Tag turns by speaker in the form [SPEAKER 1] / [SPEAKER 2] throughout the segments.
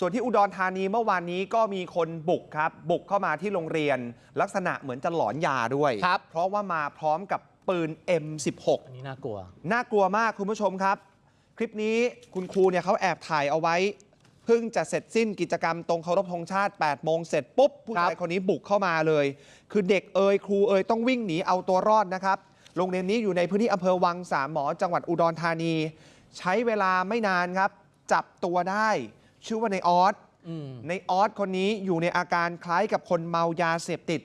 [SPEAKER 1] ส่วนที่อุดรธานีเมื่อวานนี้ก็มีคนบุกครับ บุกเข้ามาที่โรงเรียน ลักษณะเหมือนจะหลอนยาด้วย
[SPEAKER 2] ครับ
[SPEAKER 1] เพราะว่ามาพร้อมกับปืน M16
[SPEAKER 2] อันนี้น่ากลัว
[SPEAKER 1] น่ากลัวมากคุณผู้ชมครับ คลิปนี้คุณครูเนี่ยเขาแอบถ่ายเอาไว้ เพิ่งจะเสร็จสิ้นกิจกรรมตรงเคารพธงชาติ 8 โมงเสร็จปุ๊บ ผู้ชายคนนี้บุกเข้ามาเลย คือเด็กเอ่ยครูเอ่ยต้องวิ่งหนีเอาตัวรอดนะครับ โรงเรียนนี้อยู่ในพื้นที่อำเภอวังสามหมอจังหวัดอุดรธานี ใช้เวลาไม่นานครับ จับตัวได้ ชื่อว่าในออส
[SPEAKER 2] อืม
[SPEAKER 1] ในออสคนนี้อยู่ในอาการคล้ายกับคนเมายาเสพติด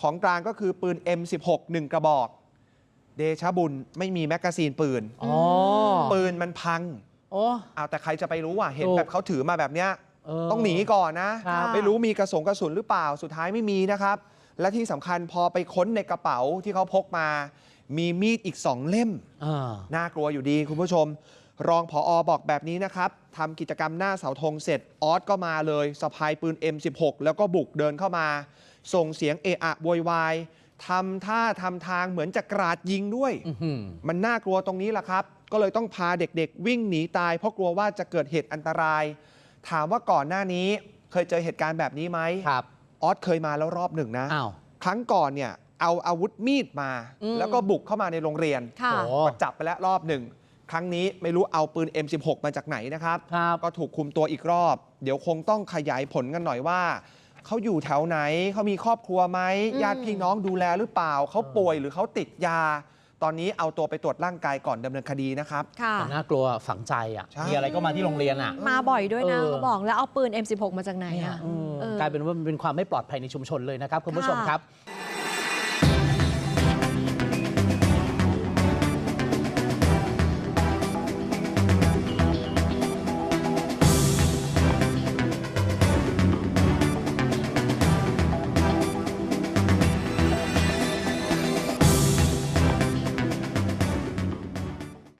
[SPEAKER 1] ของกลางก็คือปืน M16 1กระบอก เดชะบุญไม่มีแมกกาซีนปืน
[SPEAKER 2] อ๋อ
[SPEAKER 1] ปืนมันพัง
[SPEAKER 2] โอ้
[SPEAKER 1] เอาแต่ใครจะไปรู้อะเห็น
[SPEAKER 2] ถูก
[SPEAKER 1] แบบเขาถือมาแบบเนี้ย
[SPEAKER 2] เออ
[SPEAKER 1] ต้องหนีก่อนนะ
[SPEAKER 2] ครับ
[SPEAKER 1] ไม่รู้มีกระสงกระสุนหรือเปล่าสุดท้ายไม่มีนะครับ และที่สำคัญพอไปค้นในกระเป๋าที่เขาพกมา มีมีดอีกสองเล่ม
[SPEAKER 2] อ่า
[SPEAKER 1] น่ากลัวอยู่ดีคุณผู้ชม รองผออบอกแบบนี้นะครับทำกิจกรรมหน้าเสาธงเสร็จออสก็มาเลยสะพายปืน M16 แล้วก็บุกเดินเข้ามา ส่งเสียงเอะอะโวยวายทำท่าทำทางเหมือนจะกราดยิงด้วย
[SPEAKER 2] อื้อหือ
[SPEAKER 1] มันน่ากลัวตรงนี้แหละครับ ก็เลยต้องพาเด็กๆ วิ่งหนีตาย เพราะกลัวว่าจะเกิดเหตุอันตราย ถามว่าก่อนหน้านี้ เคยเจอเหตุการณ์แบบนี้ไหม
[SPEAKER 2] ครับ
[SPEAKER 1] ออสเคยมาแล้วรอบหนึ่งนะ
[SPEAKER 2] อ้าว
[SPEAKER 1] ครั้งก่อนเนี่ยเอาอาวุธมีดมา
[SPEAKER 2] อืม
[SPEAKER 1] แล้วก็บุกเข้ามาในโรงเรียน
[SPEAKER 3] ค่ะ
[SPEAKER 2] โอ้
[SPEAKER 1] ก็จับไปแล้วรอบหนึ่ง ครั้งนี้ไม่รู้เอาปืน M16 มาจากไหนนะครับ
[SPEAKER 2] ครับ
[SPEAKER 1] ก็ถูกคุมตัวอีกรอบ เดี๋ยวคงต้องขยายผลกันหน่อยว่า เขาอยู่แถวไหน เขามีครอบครัวไหม
[SPEAKER 3] อืม
[SPEAKER 1] ญาติพี่น้องดูแลหรือเปล่า เขาป่วยหรือเขาติดยา ตอนนี้เอาตัวไปตรวจร่างกายก่อนดำเนินคดีนะครับ
[SPEAKER 3] ค่ะ
[SPEAKER 2] แต่น่ากลัวฝังใจอะ
[SPEAKER 1] ใช่
[SPEAKER 2] มีอะไรก็มาที่โรงเรียนอะ
[SPEAKER 3] มาบ่อยด้วยนะ
[SPEAKER 2] เออ
[SPEAKER 3] เขาบอกแล้วเอาปืน M16 มาจากไหนอะ
[SPEAKER 2] อืม
[SPEAKER 3] เออ
[SPEAKER 2] กลายเป็นว่ามันเป็นความไม่ปลอดภัยในชุมชนเลยนะครับคุณผู้ชม
[SPEAKER 3] ค่ะ
[SPEAKER 2] ครับ